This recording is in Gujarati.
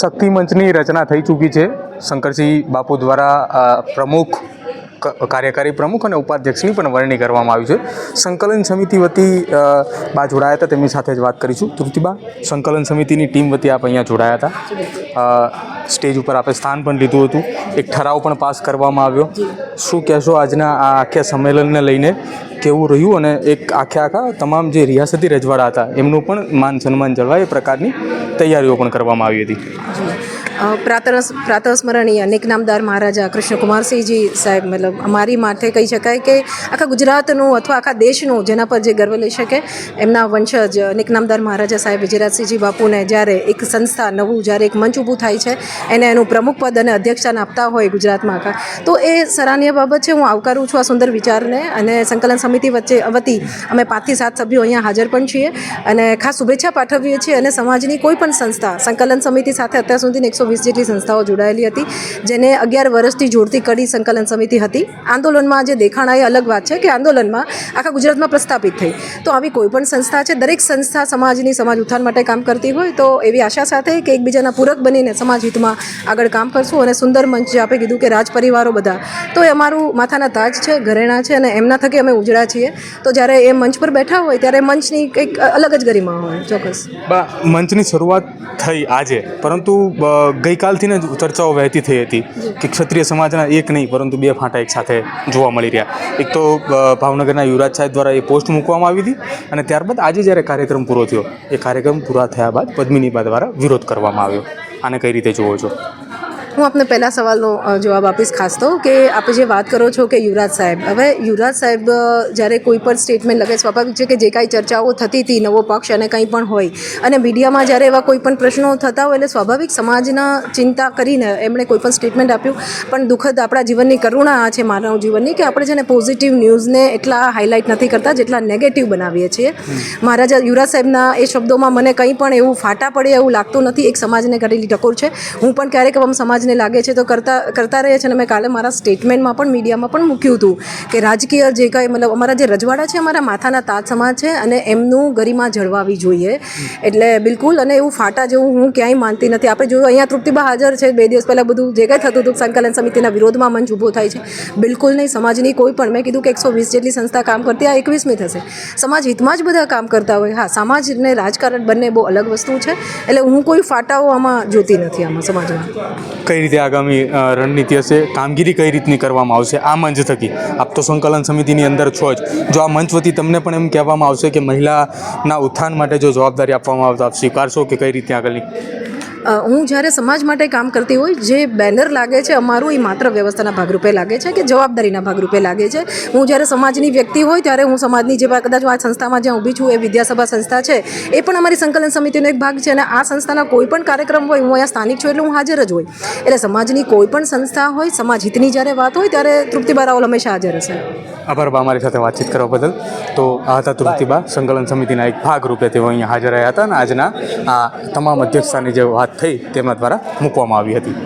શક્તિ મંચની રચના થઈ ચૂકી છે. શંકરસિંહ બાપુ દ્વારા પ્રમુખ કાર્યકારી પ્રમુખ અને ઉપાધ્યક્ષની પણ વરણી કરવામાં આવી છે. સંકલન સમિતિ વતી બા જોડાયા હતા. તેમની સાથે જ વાત કરીશું. તૃતિબા સંકલન સમિતિની ટીમ વતી આપ અહીંયા જોડાયા હતા. સ્ટેજ ઉપર આપે સ્થાન પણ લીધું હતું. એક ઠરાવ પણ પાસ કરવામાં આવ્યો. શું કહેશો આજના આ આખ્યા સંમેલનને લઈને? કેવું રહ્યું? અને એક આખે આખા તમામ જે રિયાસતી રજવાડા હતા, એમનું પણ માન સન્માન જળવાય એ પ્રકારની તૈયારીઓ પણ કરવામાં આવી હતી. પ્રાતઃ પ્રાતઃ સ્મરણીય નિકનામદાર મહારાજા કૃષ્ણકુમારસિંહજી સાહેબ, મતલબ અમારી માથે કહી શકાય કે આખા ગુજરાતનું અથવા આખા દેશનું જેના પર જે ગર્વ લઈ શકે, એમના વંશજ નિકનામદાર મહારાજા સાહેબ વિજયરાજસિંહજી બાપુને જ્યારે એક સંસ્થા નવું, જ્યારે એક મંચ ઊભું થાય છે, એને એનું પ્રમુખ પદ અને અધ્યક્ષતાને આપતા હોય ગુજરાતમાં આખા. તો એ સરાહનીય બાબત છે, હું આવકારું છું આ સુંદર વિચારને અને સંકલન સમિતિ વચ્ચે વતી અમે પાંચથી સાત સભ્યો અહીંયા હાજર પણ છીએ અને ખાસ શુભેચ્છા પાઠવીએ છીએ અને સમાજની કોઈ પણ સંસ્થા સંકલન સમિતિ સાથે અત્યાર સુધી એકસો વીસ જેટલી સંસ્થાઓ જોડાયેલી હતી, જેને અગિયાર વર્ષથી જોડતી કડી સંકલન સમિતિ હતી. આંદોલનમાં જે દેખાણા એ અલગ વાત છે કે આંદોલનમાં આખા ગુજરાતમાં પ્રસ્થાપિત થઈ. તો આવી કોઈ પણ સંસ્થા છે, દરેક સંસ્થા સમાજની સમાજ ઉત્થાન માટે કામ કરતી હોય, તો એવી આશા સાથે કે એકબીજાના પૂરક બનીને સમાજ હિતમાં આગળ કામ કરશું અને સુંદર મંચ જે આપે કીધું કે રાજ પરિવારો બધા. તો એ અમારું માથાના તાજ છે, ઘરેણા છે અને એમના થકી અમે ઉજળા છીએ. તો જ્યારે એ મંચ પર બેઠા હોય, ત્યારે મંચની કંઈક અલગ જ ગરિમા હોય, ચોક્કસ. મંચની શરૂઆત થઈ આજે. પરંતુ ગઈકાલથી ને જ ચર્ચાઓ વહેતી થઈ હતી કે ક્ષત્રિય સમાજના એક નહીં, પરંતુ બે ફાંટા એક સાથે જોવા મળી રહ્યા. એક તો ભાવનગરના યુવરાજ સાહેબ દ્વારા એ પોસ્ટ મૂકવામાં આવી હતી અને ત્યારબાદ આજે જ્યારે કાર્યક્રમ પૂરો થયો, એ કાર્યક્રમ પૂરા થયા બાદ પદ્મિની દ્વારા વિરોધ કરવામાં આવ્યો. આને કઈ રીતે જોવો છો? હું આપને પહેલા સવાલનો જવાબ આપીશ ખાસ તો કે આપ જે વાત કરો છો કે યુવરાજ સાહેબ, હવે યુવરાજ સાહેબ જ્યારે કોઈ પણ સ્ટેટમેન્ટ લગે સ્વાભાવિક છે કે જે કાંઈ ચર્ચાઓ થતી હતી, નવો પક્ષ અને કંઈ પણ હોય, અને મીડિયામાં જ્યારે એવા કોઈ પણ પ્રશ્નો થતા હોય, એટલે સ્વાભાવિક સમાજના ચિંતા કરીને એમણે કોઈ પણ સ્ટેટમેન્ટ આપ્યું. પણ દુઃખદ આપણા જીવનની કરુણા આ છે માનવ જીવનની કે આપણે છે ને પોઝિટિવ ન્યૂઝને એટલા હાઇલાઇટ નથી કરતા, જેટલા નેગેટિવ બનાવીએ છીએ. મહારાજા યુવરાજ સાહેબના એ શબ્દોમાં મને કંઈ પણ એવું ફાટા પડે એવું લાગતું નથી, એક સમાજને કરેલી ટકોર છે. હું પણ ક્યારેક આમ સમાજને લાગે છે, તો કરતા કરતા રહીએ છીએ અને મેં કાલે મારા સ્ટેટમેન્ટમાં પણ મીડિયામાં પણ મૂક્યું હતું કે રાજકીય જે કાંઈ મતલબ અમારા જે રજવાડા છે, અમારા માથાના તાજ સમાજ છે અને એમનું ગરિમા જળવાવી જોઈએ. એટલે બિલકુલ, અને એવું ફાટા જેવું હું ક્યાંય માનતી નથી. આપણે જોયું અહીંયા તૃપ્તિબા હાજર છે, બે દિવસ પહેલાં બધું જે કંઈ થતું હતું, સંકલન સમિતિના વિરોધમાં મંચ ઊભો થાય છે, બિલકુલ નહીં, સમાજની કોઈ પણ, મેં કીધું કે એકસો વીસ જેટલી સંસ્થા કામ કરતી, આ એકવીસમી થશે. સમાજ હિતમાં જ બધા કામ કરતા હોય. હા, સમાજ ને રાજકારણ બંને બહુ અલગ વસ્તુ છે, એટલે હું કોઈ ફાટાઓ આમાં જોતી નથી આમાં સમાજમાં. કઈ રીતે આગામી રણનીતિ હશે, કામગીરી કઈ રીતની કરવામાં આવશે, આ મંચ થકી. આપ તો સંકલન સમિતિની અંદર છો જ. જો આ મંચ વતી તમને પણ એમ કહેવામાં આવશે કે મહિલાના ઉત્થાન માટે જો જવાબદારી આપવામાં આવશે આપ સ્વીકારશો કે કઈ રીતે આગળની? હું જ્યારે સમાજ માટે કામ કરતી હોય, જે બેનર લાગે છે, અમારું એ માત્ર વ્યવસ્થાના ભાગરૂપે લાગે છે કે જવાબદારીના ભાગરૂપે લાગે છે. હું જ્યારે સમાજની વ્યક્તિ હોય, ત્યારે હું સમાજની જે કદાચ આ સંસ્થામાં જ્યાં ઊભી છું, એ વિદ્યાસભા સંસ્થા છે, એ પણ અમારી સંકલન સમિતિનો એક ભાગ છે અને આ સંસ્થાના કોઈ પણ કાર્યક્રમ હોય, હું અહીંયા સ્થાનિક છું એટલે હું હાજર જ હોય. એટલે સમાજની કોઈ પણ સંસ્થા હોય, સમાજ હિતની જ્યારે વાત હોય, ત્યારે તૃપ્તિબા રાવલ હંમેશા હાજર હશે. આભાર બા અમારી સાથે વાતચીત કરવા બદલ. તો આ હતા તૃપ્તિબા સંકલન સમિતિના એક ભાગ રૂપે તેઓ અહીંયા હાજર રહ્યા હતા અને આજના આ તમામ અધ્યક્ષતાની જે વાત થઈ તેમના દ્વારા મૂકવામાં આવી હતી.